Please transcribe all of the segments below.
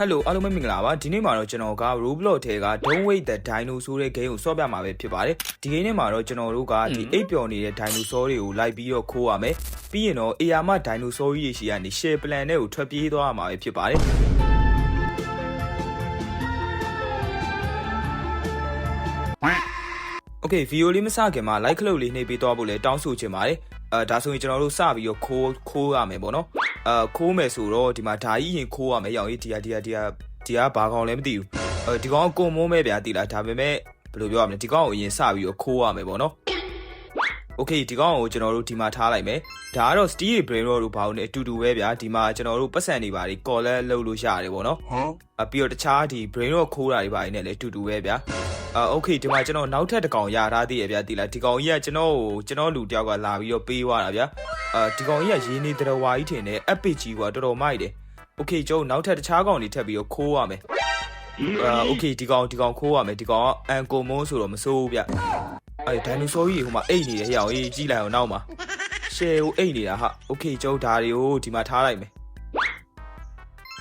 ဟယ်လိုအားလုံးပဲမင်္ဂလာပါဒီနေ့မှာတော့ကျွန်တော်က Roblox ထဲက Don't Wait the Dinosaur တဲ့ game ကိုဆော့ပြမှာပဲဖြစ်ပါတယ်ဒီ game ထဲမှာတော့ကျွန်တော်တို့ကဒီအိပ်ပျော်နေတဲ့ Dinosaur တွေကိုလိုက်ပြီးတော့ခိုးရမယ်ပြီးရင်တော့ AR မ Dinosaur ကြီးရှိကနေ Share Plan နဲ့ကိုထွက်ပြေးသွားရမှာပဲဖြစ်ပါတယ်โอเคဗီဒီယိုလေးမစခင်မှာ like လုပ်လေးနှိပ်ပေးသွားဖို့လည်းတောင်းဆိုချင်ပါတယ်အဲဒါဆိုရင်ကျွန်တော်တို့စပြီးတော့ခိုးခိုးရမယ်ပေါ့နော် အဲခိုးမယ်ဆိုတော့ဒီမှာဓာကြီးရင်ခိုးရမယ်ရောင်ကြီးဒီဟာဒီဟာဒီဟာဒီဟာဘာကောင်လဲမသိဘူးအဲဒီကောင်ကကိုမိုးမဲဗျာတိလားဒါပေမဲ့ဘယ်လိုပြောရမလဲဒီကောင်ကိုအရင်စပြီးတော့ခိုးရမယ်ပေါ့နော် โอเคဒီကောင်ကိုကျွန်တော်တို့ဒီမှာထားလိုက်မယ်ဒါကတော့ steel brain roll တို့ဘာလို့လဲအတူတူပဲဗျာဒီမှာကျွန်တော်တို့ပတ်စံနေပါဒီ collar လုပ်လို့ရတယ်ပေါ့နော်အပြီးတော့တခြားဒီ brain roll ခိုးတာတွေပါနေလည်းအတူတူပဲဗျာအာโอเคဒီမှာကျွန်တော်နောက်ထပ်တစ်ကောင်ရထားသေးရဗျာဒီလားဒီကောင်ကြီးကကျွန်တော်ကိုကျွန်တော်လူတယောက်ကလာပြီးတော့ပေးသွားတာဗျာအာဒီကောင်ကြီးကရင်းနေတရဝါကြီးထင်တယ် epic ကြီးကွာတော်တော်မိုက်တယ်โอเคကျွန်တော်နောက်ထပ်တခြားကောင်တွေထပ်ပြီးတော့ခိုးရမယ်အာโอเคဒီကောင်ဒီကောင်ခိုးရမယ်ဒီကောင်ကအန်ကိုမွန်းဆိုတော့မစိုးဘူးဗျ အဲဒိုင်နိုဆောကြီးဟိုမှာအိတ်နေတယ်ဟဲ့အောင်အေးကြီးလိုက်အောင်နောက်မှာရှယ်ကိုအိတ်နေတာဟာโอเคကျွန်တော်ဒါတွေကိုဒီမှာထားလိုက်မယ်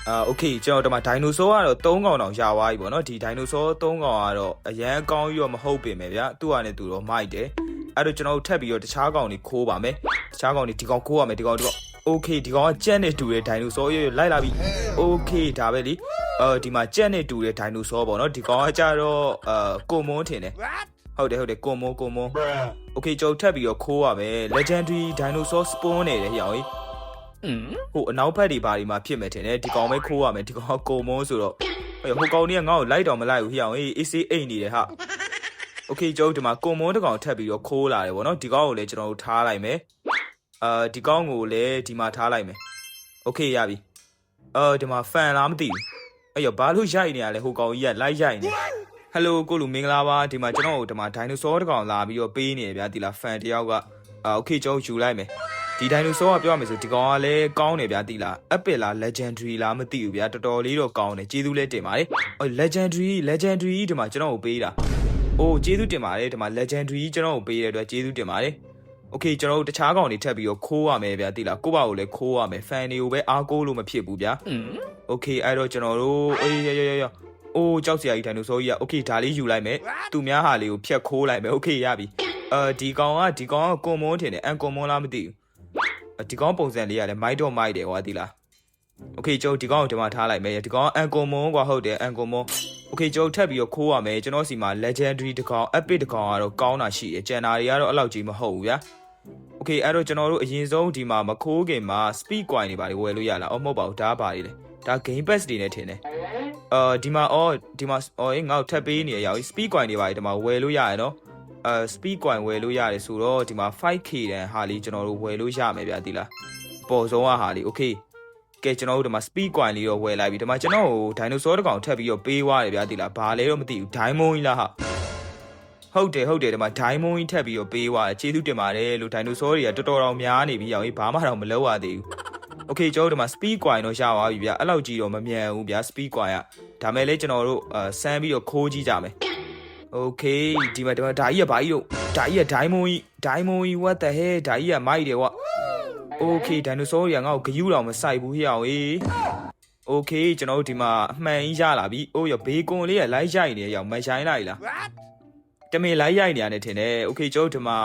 အာโอเคကျွန်တော်ဒီမှာဒိုင်နိုဆောကတော့3កောင်တောင်ရသွားပြီပေါ့နော်ဒီဒိုင်နိုဆော3កောင်ကတော့အရန်ကောင်းပြီးတော့မဟုတ်ပင်ပဲဗျာသူ့ဟာနဲ့သူတော့မိုက်တယ်အဲ့တော့ကျွန်တော်တို့ထပ်ပြီးတော့တခြားကောင်တွေခိုးပါမယ်တခြားကောင်တွေဒီကောင်ခိုးရမယ်ဒီကောင်ဒီကောင်โอเคဒီကောင်ကကြက်နဲ့တူတဲ့ဒိုင်နိုဆောရွလိုက်လာပြီโอเคဒါပဲလीအဲဒီမှာကြက်နဲ့တူတဲ့ဒိုင်နိုဆောပေါ့နော်ဒီကောင်ကကြတော့အာကိုမွန်းထင်တယ် ဟုတ်တယ်ဟုတ်တယ်ကွန်မိုးကွန်မိုး Okay ကျွန်တော်ထပ်ပြီးတော့ခိုးရမယ် Legendary Dinosaur Spawn နေတယ်ဟျောင်းကြီးဟိုအနောက်ဘက်တွေဘာတွေမှာဖြစ်မယ်ထင်တယ်ဒီကောင်ပဲခိုးရမယ်ဒီကောင်ကကွန်မိုးဆိုတော့ဟိုကောင်ကြီးကငါ့ကိုလိုက်တော်မလိုက်ဘူးဟျောင်းကြီး AC အိတ်နေတယ်ဟာ Okay ကျွန်တော်ဒီမှာကွန်မိုးတကောင်ထပ်ပြီးတော့ခိုးလာတယ်ဗောနော်ဒီကောင်ကိုလည်းကျွန်တော်တို့ထားလိုက်မယ်အာဒီကောင်ကိုလည်းဒီမှာထားလိုက်မယ် Okay ရပြီအာဒီမှာဖန်လားမသိဘူးအဲ့ရဘာလို့ရိုက်နေရလဲဟိုကောင်ကြီးကလိုက်ရိုက်နေ ဟယ်လိုကိုလူမင်္ဂလာပါဒီမှာကျွန်တော်တို့ဒီမှာဒိုင်နိုဆောတစ်ကောင်လာပြီးတော့ပေးနေတယ်ဗျာဒီလားဖန်တယောက်ကအာโอเคကျွန်တော်ယူလိုက်မယ်ဒီဒိုင်နိုဆောကပြောရမယ်ဆိုဒီကောင်ကလည်းကောင်းတယ်ဗျာဒီလား epic လား legendary လားမသိဘူးဗျာတော်တော်လေးတော့ကောင်းတယ်ကျေးဇူးလည်းတင်ပါတယ်အော် legendary legendary ဒီမှာကျွန်တော်ကိုပေးတာအိုးကျေးဇူးတင်ပါတယ်ဒီမှာ legendary ကျွန်တော်ကိုပေးတဲ့အတွက်ကျေးဇူးတင်ပါတယ်โอเคကျွန်တော်တို့တခြားကောင်တွေထပ်ပြီးတော့ခိုးရမယ်ဗျာတိလားကိုယ့်ဘာကိုလည်းခိုးရမယ်ဖန်တွေကိုပဲအားကိုးလို့မဖြစ်ဘူးဗျာโอเคအဲ့တော့ကျွန်တော်တို့အေးရရရရ အိုးကြောက်စရာကြီးဒိုင်နိုဆောကြီးอ่ะโอเคဒါလေးယူလိုက်မယ်သူများဟာလေးကိုဖြတ်ခိုးလိုက်မယ်โอเคရပြီအဲဒီကောင်ကဒီကောင်ကကွန်မွန်းထင်တယ်အန်ကွန်မွန်းလားမသိဘူးဒီကောင်ပုံစံလေးကလည်းမိုက်တော့မိုက်တယ်ကွာတိလားโอเคကျွန်တော်ဒီကောင်ကိုဒီမှာထားလိုက်မယ်ဒီကောင်အန်ကွန်မွန်းကွာဟုတ်တယ်အန်ကွန်မွန်းโอเคကျွန်တော်ထပ်ပြီးတော့ခိုးရမယ်ကျွန်တော်စီမှာ legendary တကောင် epic တကောင်ကတော့ကောင်းတာရှိတယ်ကျန်တာတွေကတော့အဲ့လောက်ကြီးမဟုတ်ဘူးဗျာ โอเคအဲ့တော့ကျွန်တော်တို့အရင်ဆုံးဒီမှာမခိုးခင်မှာ speed coin တွေပါလေဝယ်လို့ရလားအော်မဟုတ်ပါဘူးဒါပါလေဒါ game pass တွေနဲ့ထင်တယ် အာဒီမှာအော်ဒီမှာအော်ငါ့ကိုထပ်ပေးနေရအောင် speed coin တွေပါလေဒီမှာဝယ်လို့ရရနော်အာ speed coin ဝယ်လို့ရတယ်ဆိုတော့ဒီမှာ 5k တန်ဟာလေးကျွန်တော်တို့ဝယ်လို့ရမယ်ဗျာဒီလားပေါ်ဆုံးကဟာလေး okay ကဲကျွန်တော်တို့ဒီမှာ speed coin လေးတော့ဝယ်လိုက်ပြီဒီမှာကျွန်တော်ကို dinosaur တစ်ကောင်ထပ်ပြီးတော့ပေးသွားတယ်ဗျာဒီလားဘာလဲတော့မသိဘူး diamond ကြီးလားဟာဟုတ်တယ်ဟုတ်တယ်ဒီမှာ diamond ကြီးထပ်ပြီးတော့ပေးသွားတယ်ကျေးဇူးတင်ပါတယ်လို့ dinosaur တွေကတော်တော်တော်များနေပြီရောင်ကြီးဘာမှတော့မလုပ်ရသေးဘူး okay ကျွန်တော်တို့ဒီမှာ speed coin တော့ရသွားပြီဗျာအဲ့လောက်ကြီးတော့မမြန်ဘူးဗျာ speed coin อ่ะဒါမဲ့လေကျွန်တော်တို့အာဆန်းပြီးတော့ခိုးကြည့်ကြမယ် okay ဒီမှာဒီမှာဓာကြီးကဘာကြီးတို့ဓာကြီးက diamond ကြီး diamond ကြီး what the hell ဓာကြီးကမိုက်တယ်ကွာ okay dinosaur တွေကငါ့ကိုဂယူးတော်မစိုက်ဘူးဟဲ့အောင်အေး okay ကျွန်တော်တို့ဒီမှာအမှန်ကြီးရလာပြီအိုးရဘေးကွန်လေးကလိုက်ရိုက်နေရအောင်မရိုင်းလိုက်လား တမင်လိုက်ရိုက်နေရတယ်ထင်တယ်။ Okay ကျွန်တော်ဒီမှာ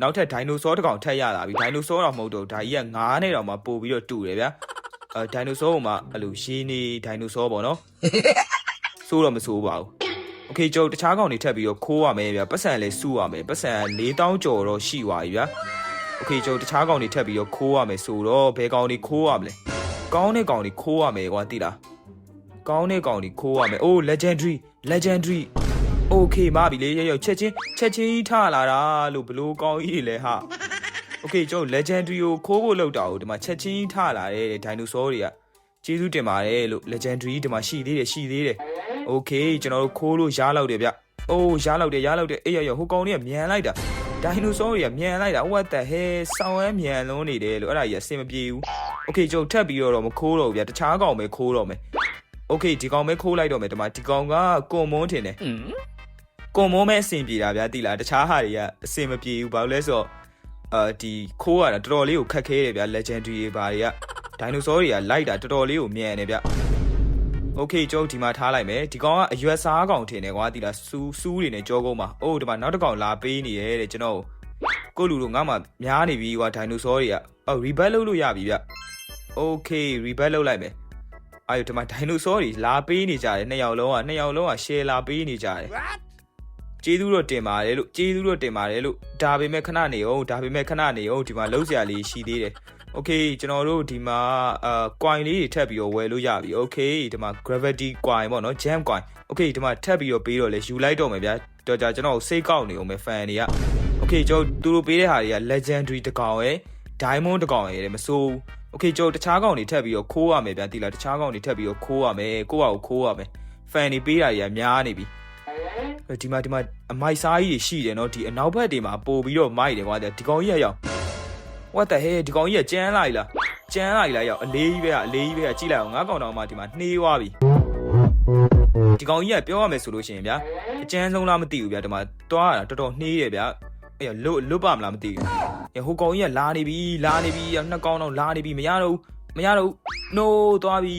နောက်ထပ်ဒိုင်နိုဆောတစ်ကောင်ထပ်ရလာပြီ။ဒိုင်နိုဆောတော့မဟုတ်တော့ဒါကြီးကငါးနဲ့တော့မှပို့ပြီးတော့တူတယ်ဗျာ။အဲဒိုင်နိုဆောကမှအဲ့လိုရှင်းနေဒိုင်နိုဆောပေါ့နော်။စိုးတော့မစိုးပါဘူး။ Okay ကျွန်တော်တခြားကောင်တွေထပ်ပြီးတော့ခိုးရမယ်ဗျာ။ပတ်စံလည်းစုရမယ်။ပတ်စံ4000ကျော်တော့ရှိသွားပြီဗျာ။ Okay ကျွန်တော်တခြားကောင်တွေထပ်ပြီးတော့ခိုးရမယ်ဆိုတော့ဘယ်ကောင်တွေခိုးရမလဲ။ကောင်းတဲ့ကောင်တွေခိုးရမယ်ကွာတိလား။ကောင်းတဲ့ကောင်တွေခိုးရမယ်။ Oh legendary legendary โอเคမပြီလေရရချက်ချင်းချက်ချင်းကြီးထလာတာလို့ဘလို့ကောင်းကြီးလဲဟာโอเคကျွန်တော် legendary ကိုခိုးဖို့လောက်တာကိုဒီမှာချက်ချင်းကြီးထလာတဲ့ဒိုင်နိုဆောတွေကကျေးဇူးတင်ပါတယ်လို့ legendary ဒီမှာရှိသေးတယ်ရှိသေးတယ်โอเคကျွန်တော်တို့ခိုးလို့ရားလောက်တယ်ဗျအိုးရားလောက်တယ်ရားလောက်တယ်အေးရရဟိုကောင်တွေကမြန်လိုက်တာဒိုင်နိုဆောတွေကမြန်လိုက်တာ what the hell ဆောင်းဝဲမြန်လုံးနေတယ်လို့အဲ့ဒါကြီးအဆင်မပြေဘူးโอเคကျွန်တော်ထပ်ပြီးတော့မခိုးတော့ဘူးဗျတခြားကောင်ပဲခိုးတော့မယ်โอเคဒီကောင်ပဲခိုးလိုက်တော့မယ်ဒီမှာဒီကောင်ကကွန်မွန်းထင်တယ် ကွန်မိုးမဲ့အဆင်ပြေတာဗျာတိလားတခြားဟာတွေကအဆင်မပြေဘူးဘာလို့လဲဆိုတော့အာဒီခိုးရတာတော်တော်လေးကိုခက်ခဲတယ်ဗျာ legendary ဘာတွေကဒိုင်နိုဆောတွေကလိုက်တာတော်တော်လေးကိုမြန်နေဗျာ okay ကျုပ်ဒီမှာထားလိုက်မယ်ဒီကောင်ကအရွယ်စားကောင်ထင်တယ်ကွာတိလားစူးစူးတွေနဲ့ကြောကုန်းမှာအိုးဒီမှာနောက်တစ်ကောင်လာပေးနေရဲတဲ့ကျွန်တော်ကိုလူတို့ငါမှများနေပြီကွာဒိုင်နိုဆောတွေကအော် rebel လုပ်လို့ရပြီဗျာ okay rebel လုပ်လိုက်မယ်အဲ့ဒီမှာဒိုင်နိုဆောတွေလာပေးနေကြတယ်နှစ်ယောက်လုံးကနှစ်ယောက်လုံးက share လာပေးနေကြတယ် ကျေးဇူးတော့တင်ပါတယ်လို့ကျေးဇူးတော့တင်ပါတယ်လို့ဒါပေမဲ့ခဏနေအောင်ဒါပေမဲ့ခဏနေအောင်ဒီမှာလုံးစရာလေးရှိသေးတယ် โอเคကျွန်တော်တို့ဒီမှာအာ coin လေးတွေထပ်ပြီးတော့ဝယ်လို့ရပြီโอเคဒီမှာ gravity coin ပေါ့နော် gem coin โอเคဒီမှာထပ်ပြီးတော့ပေးတော့လဲယူလိုက်တော့မယ်ဗျာတော်ကြကျွန်တော်စိတ်ကောက်နေအောင်ပဲ fan တွေကโอเคကျွန်တော်သူတို့ပေးတဲ့ဟာတွေက legendary တကောင်ရယ် diamond တကောင်ရယ်တဲ့မစိုးဘူးโอเคကျွန်တော်တခြားကောင်တွေထပ်ပြီးတော့ခိုးရမယ်ဗျာတိလားတခြားကောင်တွေထပ်ပြီးတော့ခိုးရမယ်ကိုယ့်ဟာကိုခိုးရမယ် fan တွေပေးတာတွေကများနေပြီ ဒီမှာဒီမှာအမိုက်စားကြီးတွေရှိတယ်နော်ဒီအနောက်ဘက်တွေမှာပို့ပြီးတော့မိုက်တယ်ကွာဒီကောင်ကြီးရရောက် what the hell ဒီကောင်ကြီးကကျန်းလိုက်လားကျန်းလိုက်လားရောက်အလေးကြီးပဲကအလေးကြီးပဲကကြည့်လိုက်အောင်ငါးကောင်တောင်မှဒီမှာနှေးသွားပြီဒီကောင်ကြီးကပြောရမယ်ဆိုလို့ရှိရင်ဗျာအကျန်းဆုံးလားမသိဘူးဗျာဒီမှာတွားရတာတော်တော်နှေးရဗျာအဲ့လွတ်လွတ်ပါမလားမသိဘူးရဟိုကောင်ကြီးကလာနေပြီလာနေပြီနှစ်ကောင်တော့လာနေပြီမရတော့ဘူးမရတော့ဘူး no သွားပြီ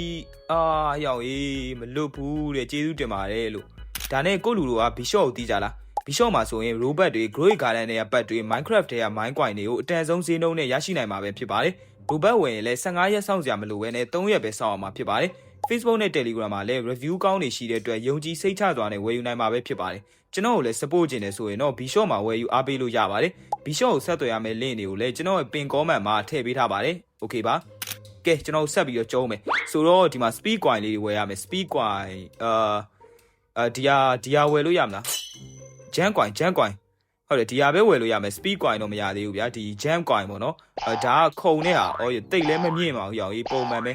အာရောက်ရေးမလွတ်ဘူးတဲ့ကျေးဇူးတင်ပါတယ်လို့ ဒါနဲ့ကိုလူတို့ကဘီရှော့ကိုတီးကြလားဘီရှော့မှာဆိုရင် robot တွေ growing garden တွေကပတ်တွေ minecraft တွေက mine coin တွေကိုအတန်ဆုံးဈေးနှုန်းနဲ့ရရှိနိုင်မှာပဲဖြစ်ပါတယ် robot ဝင်ရင်လည်း15ရက်စောင့်စရာမလိုဘဲနဲ့3ရက်ပဲစောင့်အောင်မှာဖြစ်ပါတယ် Facebook နဲ့ Telegram မှာလည်း review ကောင်းနေရှိတဲ့အတွက်ယုံကြည်စိတ်ချစွာနဲ့ဝယ်ယူနိုင်မှာပဲဖြစ်ပါတယ်ကျွန်တော်ကိုလည်း support ခြင်းတယ်ဆိုရင်တော့ Bishop မှာဝယ်ယူအားပေးလို့ရပါတယ် Bishop ကိုဆက်သွယ်ရမယ့် link တွေကိုလည်းကျွန်တော်ရဲ့ pin comment မှာထည့်ပေးထားပါတယ် okay ပါကဲကျွန်တော်ဆက်ပြီးတော့ကျုံးမယ်ဆိုတော့ဒီမှာ speed coin လေးတွေဝယ်ရမယ် speed coin အာ အာဒီဟာဒီဟာဝယ်လို့ရမလားဂျမ်းကွိုင်ဂျမ်းကွိုင်ဟုတ်တယ်ဒီဟာပဲဝယ်လို့ရမယ် speed coin တော့မရသေးဘူးဗျာဒီ jam coin ပေါ့နော်အဲဒါကခုံနဲ့ဟာအော်တိတ်လည်းမမြင့်ပါဘူးရောင်ကြီးပုံမှန်ပဲ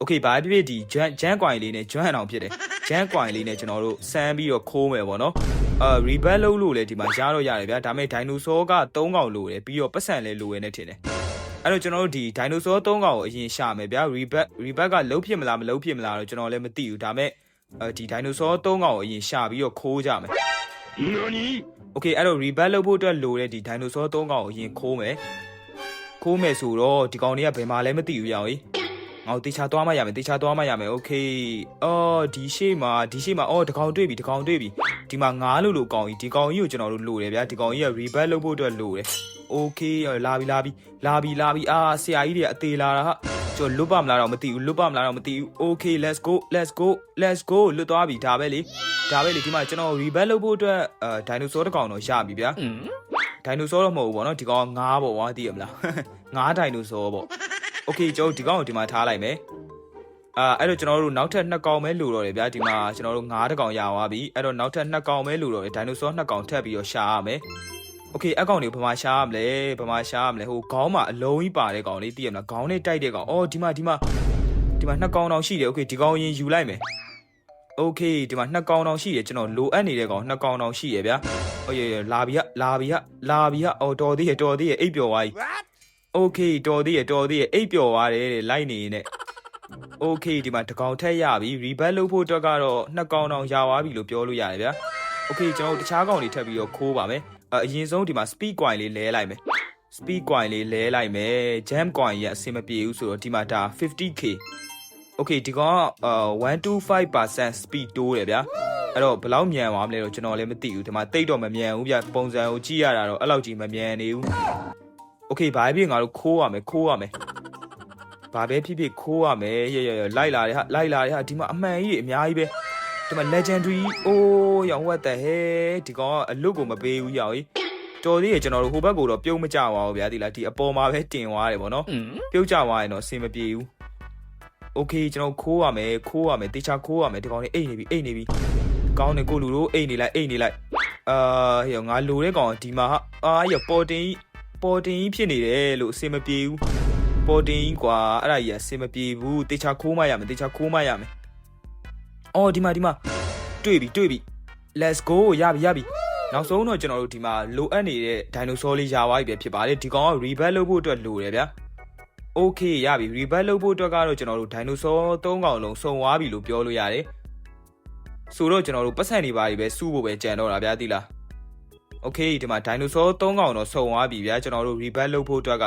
okay ဘာဖြစ်ဖြစ်ဒီ jam jam coin လေးနဲ့ join အောင်ဖြစ်တယ် jam coin လေးနဲ့ကျွန်တော်တို့ဆမ်းပြီးတော့ခိုးမယ်ပေါ့နော်အာ rebel လုပ်လို့လည်းဒီမှာရတော့ရတယ်ဗျာဒါပေမဲ့ dinosaur က3កောင်လိုတယ်ပြီးတော့ပတ်စံလည်းလိုရနေတယ်ထင်တယ်အဲ့တော့ကျွန်တော်တို့ဒီ dinosaur 3កောင်ကိုအရင်ရှာမယ်ဗျာ rebel rebel ကလုံးဖြစ်မလားမလုံးဖြစ်မလားတော့ကျွန်တော်လည်းမသိဘူးဒါပေမဲ့ အဲဒီ dinosaur 3កောင်ကိုအရင်ရှာပြီးတော့ခိုးကြမယ် โอเคအဲ့တော့ rebel လုပ်ဖို့အတွက်လိုတဲ့ဒီ dinosaur 3កောင်ကိုအရင်ခိုးမယ်ခိုးမယ်ဆိုတော့ဒီကောင်တွေကဘယ်မှာလဲမသိဘူးရောင်ကြီးငါတို့တေချာသွားမှရမယ်တေချာသွားမှရမယ်โอเคအော်ဒီရှေ့မှာဒီရှေ့မှာအော်ဒီကောင်တွေ့ပြီဒီကောင်တွေ့ပြီဒီမှာငါးလို့လို့ကောင်ကြီးဒီကောင်ကြီးကိုကျွန်တော်တို့လိုတယ်ဗျာဒီကောင်ကြီးက rebel လုပ်ဖို့အတွက်လိုတယ်โอเคလာပြီလာပြီလာပြီလာပြီအာဆရာကြီးတွေအသေးလာတာဟာ ကျွန်တော်လွတ်ပါမလားတော့မသိဘူးလွတ်ပါမလားတော့မသိဘူး okay let's go let's go let's go လွတ်သွားပြီဒါပဲလေဒါပဲလေဒီမှာကျွန်တော် rebel လုပ်ဖို့အတွက်အဲဒိုင်နိုဆောတစ်ကောင်တော့ရပြီဗျာဒိုင်နိုဆောတော့မဟုတ်ဘူးဗောနော်ဒီကောင်ငါးပေါ့ကွာသိရမလားငါးဒိုင်နိုဆောပေါ့ okay ကျွန်တော်ဒီကောင်ကိုဒီမှာထားလိုက်မယ်အာအဲ့တော့ကျွန်တော်တို့နောက်ထပ်နှစ်ကောင်ပဲလိုတော့တယ်ဗျာဒီမှာကျွန်တော်တို့ငါးတကောင်ရသွားပြီအဲ့တော့နောက်ထပ်နှစ်ကောင်ပဲလိုတော့တယ်ဒိုင်နိုဆောနှစ်ကောင်ထပ်ပြီးတော့ရှာရမယ် โอเคအကောင်တွေကိုဘယ်မှာရှာရမလဲဘယ်မှာရှာရမလဲဟိုခေါင်းမှာအလုံးကြီးပါတဲ့ကောင်လေးသိရမလားခေါင်းနဲ့တိုက်တဲ့ကောင်အော်ဒီမှာဒီမှာဒီမှာနှစ်ကောင်တောင်ရှိတယ်โอเคဒီကောင်ရင်ယူလိုက်မယ်โอเคဒီမှာနှစ်ကောင်တောင်ရှိတယ်ကျွန်တော်လိုအပ်နေတဲ့ကောင်နှစ်ကောင်တောင်ရှိရဗျာ โอ้ยလာပြီဟာလာပြီဟာလာပြီဟာအော်တော်သေးရတော်သေးရအိပ်ပျော်သွားပြီโอเคတော်သေးရတော်သေးရအိပ်ပျော်သွားတယ်တဲ့လိုက်နေနေโอเคဒီမှာတကောင်ထက်ရပြီ rebel လုပ်ဖို့အတွက်ကတော့နှစ်ကောင်တောင်ရသွားပြီလို့ပြောလို့ရတယ်ဗျာโอเคကျွန်တော်တို့တခြားကောင်တွေထပ်ပြီးတော့ခိုးပါမယ် အရင်ဆုံးဒီမှာ speed coin လေးလဲလိုက်မယ် speed coin လေးလဲလိုက်မယ် jam coin ရအဆင်မပြေဘူးဆိုတော့ဒီမှာဒါ 50k okay ဒီကောင်125% speed တိုးတယ်ဗျာအဲ့တော့ဘလောက်မြန်သွားမလဲတော့ကျွန်တော်လည်းမသိဘူးဒီမှာတိတ်တော့မမြန်ဘူးဗျပုံစံကိုကြည့်ရတာတော့အဲ့လောက်ကြီးမမြန်နေဘူး okay ဘာဖြစ်ငါတို့ခိုးရမယ်ခိုးရမယ်ဘာပဲဖြစ်ဖြစ်ခိုးရမယ်ရရရလိုက်လာတယ်ဟာလိုက်လာတယ်ဟာဒီမှာအမှန်ကြီးအများကြီးပဲ ဒီမှာ legendary အိုးရောင်ဝတ်တဲ့ဟဲဒီကောင်ကအလွတ်ကိုမပေးဘူးရောင်ကြီးတော်သေးရကျွန်တော်တို့ဟိုဘက်ကိုတော့ပြုံးမကြပါဘူးဗျာဒီလားဒီအပေါ်မှာပဲတင်သွားတယ်ဗောနော်ပြုတ်ကြသွားရင်တော့အဆင်မပြေဘူးโอเคကျွန်တော်ခိုးရမယ်ခိုးရမယ်တေချာခိုးရမယ်ဒီကောင်လေးအိတ်နေပြီအိတ်နေပြီ ကောင်းတယ်ကိုလူတို့အိတ်နေလိုက်အိတ်နေလိုက်အာဟေ့ငါလိုတဲ့ကောင်ကဒီမှာဟာအာရပေါ်တင်ကြီးပေါ်တင်ကြီးဖြစ်နေတယ်လို့အဆင်မပြေဘူးပေါ်တင်ကြီးကွာအဲ့ဒါကြီးအဆင်မပြေဘူးတေချာခိုးမှရမယ်တေချာခိုးမှရမယ် အော်ဒီမှာဒီမှာတွေ့ပြီတွေ့ပြီ let's go ရပြီရပြီနောက်ဆုံးတော့ကျွန်တော်တို့ဒီမှာလိုအပ်နေတဲ့ဒိုင်နိုဆောလေးရာဝါးပြီဖြစ်ပါတယ်ဒီကောင်က rebuild လုပ်ဖို့အတွက်လိုတယ်ဗျာ okay ရပြီ rebuild လုပ်ဖို့အတွက်ကတော့ကျွန်တော်တို့ဒိုင်နိုဆော၃ကောင်လုံးစုံွားပြီလို့ပြောလို့ရတယ်ဆိုတော့ကျွန်တော်တို့ပတ်စံတွေပါတွေပဲစူးဖို့ပဲကြံတော့တာဗျာတိလား okay ဒီမှာဒိုင်နိုဆော၃ကောင်တော့စုံွားပြီဗျာကျွန်တော်တို့ rebuild လုပ်ဖို့အတွက်က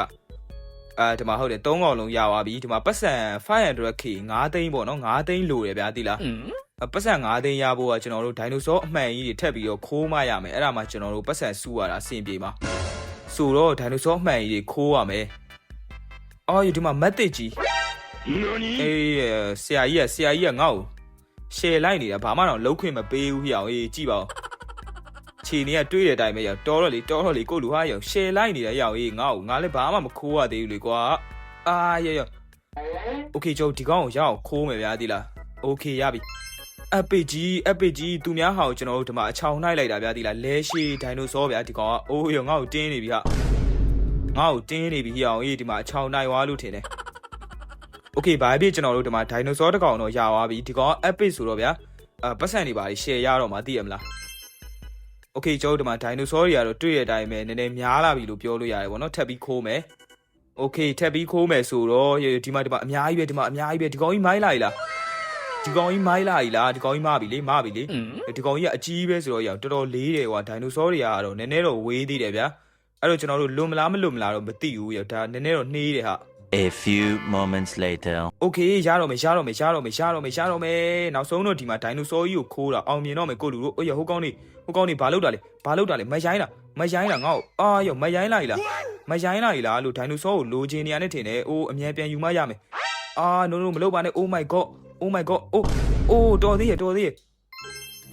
အဲဒီမှာဟုတ်တယ်၃កောင်လုံးရသွားပြီဒီမှာပတ်စံ 500k 9သိန်းပေါ့နော်9သိန်းလိုတယ်ဗျာတိလားအဲပတ်စံ9သိန်းရဖို့ကကျွန်တော်တို့ဒိုင်နိုဆောအမှန်ကြီးတွေထပ်ပြီးတော့ခိုးမှရမယ်အဲ့ဒါမှကျွန်တော်တို့ပတ်စံစုရတာအဆင်ပြေမှာဆိုတော့ဒိုင်နိုဆောအမှန်ကြီးတွေခိုးရမယ်အော်ဒီမှာမက်တစ်ကြီးအေးဆရာကြီးကဆရာကြီးကငါ့ကိုရှယ်လိုက်နေတာဘာမှတော့လုံးခွင့်မပေးဘူးဟိအောင်အေးကြည့်ပါဦး ခြေနေကတွေးတဲ့အတိုင်းပဲရောက်တော်တော့လေတော်တော့လေကိုလူဟာရောက်ရှယ်လိုက်နေတဲ့ရောက်ရေးငါ့ကိုငါလည်းဘာမှမခိုးရသေးဘူးလေကွာအာရရ Okay ကျော်ဒီကောင်ကိုရအောင်ခိုးမယ်ဗျာဒီလား Okay ရပြီအပေကြီးအပေကြီးသူများဟာကိုကျွန်တော်တို့ဒီမှာအချောင်နှိုက်လိုက်တာဗျာဒီလားလဲရှိဒိုင်နိုဆောဗျာဒီကောင်ကအိုးရငါ့ကိုတင်းနေပြီဟာငါ့ကိုတင်းနေပြီဟိအောင်အေးဒီမှာအချောင်နှိုက်ွားလို့ထင်တယ် Okay ဘာဖြစ်ကျွန်တော်တို့ဒီမှာဒိုင်နိုဆောတစ်ကောင်တော့ရသွားပြီဒီကောင်က epic ဆိုတော့ဗျာအပတ်စံတွေပါရှယ်ရတော့မှသိရမလား โอเคကျွန်တော်တို့ဒီမှာဒိုင်နိုဆောတွေကတော့တွေ့တဲ့အတိုင်းပဲနည်းနည်းများလာပြီလို့ပြောလို့ရတယ်ဗောနော်ထပ်ပြီးခိုးမယ်โอเคထပ်ပြီးခိုးမယ်ဆိုတော့ဒီမှာဒီမှာအများကြီးပဲဒီမှာအများကြီးပဲဒီကောင်ကြီးမိုင်းလာ E လားဒီကောင်ကြီးမိုင်းလာ E လားဒီကောင်ကြီးမပြီလေမပြီလေဒီကောင်ကြီးကအကြီးပဲဆိုတော့ရအောင်တော်တော်လေးတယ်ကွာဒိုင်နိုဆောတွေကတော့နည်းနည်းတော့ဝေးသေးတယ်ဗျာအဲ့တော့ကျွန်တော်တို့လွန်မလားမလွန်မလားတော့မသိဘူးရဒါနည်းနည်းတော့နှေးတယ်ဟာ A few moments later. โอเคရတော့မယ်ရတော့မယ်ရတော့မယ်ရတော့မယ်ရတော့မယ်နောက်ဆုံးတော့ဒီမှာဒိုင်နိုဆောကြီးကိုခိုးတာအောင်မြင်တော့မယ်ကိုလူတို့အေးဟိုကောင်နေ ဟိုကောင်နေဘာလုပ်တာလဲဘာလုပ်တာလဲမရိုင်းလားမရိုင်းလားငါ့ကိုအာယောမရိုင်းလိုက်လားမရိုင်းလိုက်လားလို့ဒိုင်နိုဆောကိုလိုချင်နေရတဲ့ထင်တယ်အိုးအမြန်ပြန်ယူမရမယ်အာ no no မလုပ်ပါနဲ့ oh my god oh my god အိုးအိုးတော်သေးရတော်သေးရ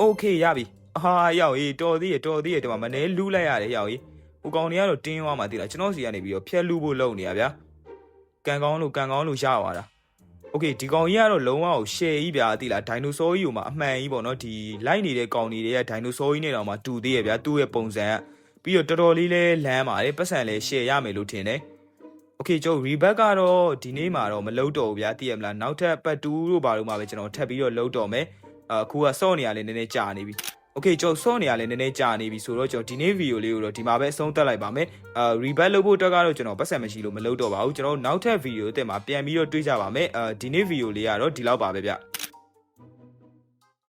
okay ရပြီအာရောက်ရေးတော်သေးရတော်သေးရဒီမှာမနေလူးလိုက်ရတယ်ရောက်ရေးဟိုကောင်တွေကတော့တင်းသွားမှသိလားကျွန်တော်စီကနေပြီးတော့ဖြက်လူဖို့လုပ်နေရဗျာကန်ကောင်းလို့ကန်ကောင်းလို့ရသွားတာ โอเคဒီကောင်ကြီးကတော့လုံးဝကိုရှယ်ကြီးဗျာသိလားဒိုင်နိုဆောကြီးကိုမှအမှန်ကြီးပေါ့နော်ဒီလိုက်နေတဲ့ကောင်တွေရဲ့ဒိုင်နိုဆောကြီးနဲ့တော့မှတူသေးရဲ့ဗျာသူ့ရဲ့ပုံစံကပြီးတော့တော်တော်လေးလဲလမ်းပါတယ်ပတ်စံလဲရှယ်ရမယ်လို့ထင်တယ်โอเคကျုပ် rebag ကတော့ဒီနေ့မှာတော့မလုပ်တော့ဘူးဗျာသိရမလားနောက်ထပ်ပတ်တူးတို့ဘာလို့မှပဲကျွန်တော်ထပ်ပြီးတော့လုပ်တော့မယ်အခုကစော့နေရလဲနည်းနည်းကြာနေပြီ โอเคကျွန်တော်စော့နေရလဲနည်းနည်းကြာနေပြီဆိုတော့ကျွန်တော်ဒီနေ့ဗီဒီယိုလေးကိုတော့ဒီမှာပဲအဆုံးသတ်လိုက်ပါမယ်အာ rebag လုပ်ဖို့အတွက်ကတော့ကျွန်တော်ပတ်စံမရှိလို့မလုပ်တော့ပါဘူးကျွန်တော်နောက်ထပ်ဗီဒီယိုအသစ်မှာပြန်ပြီးတော့တွေ့ကြပါမယ်အာဒီနေ့ဗီဒီယိုလေးကတော့ဒီလောက်ပါပဲဗျ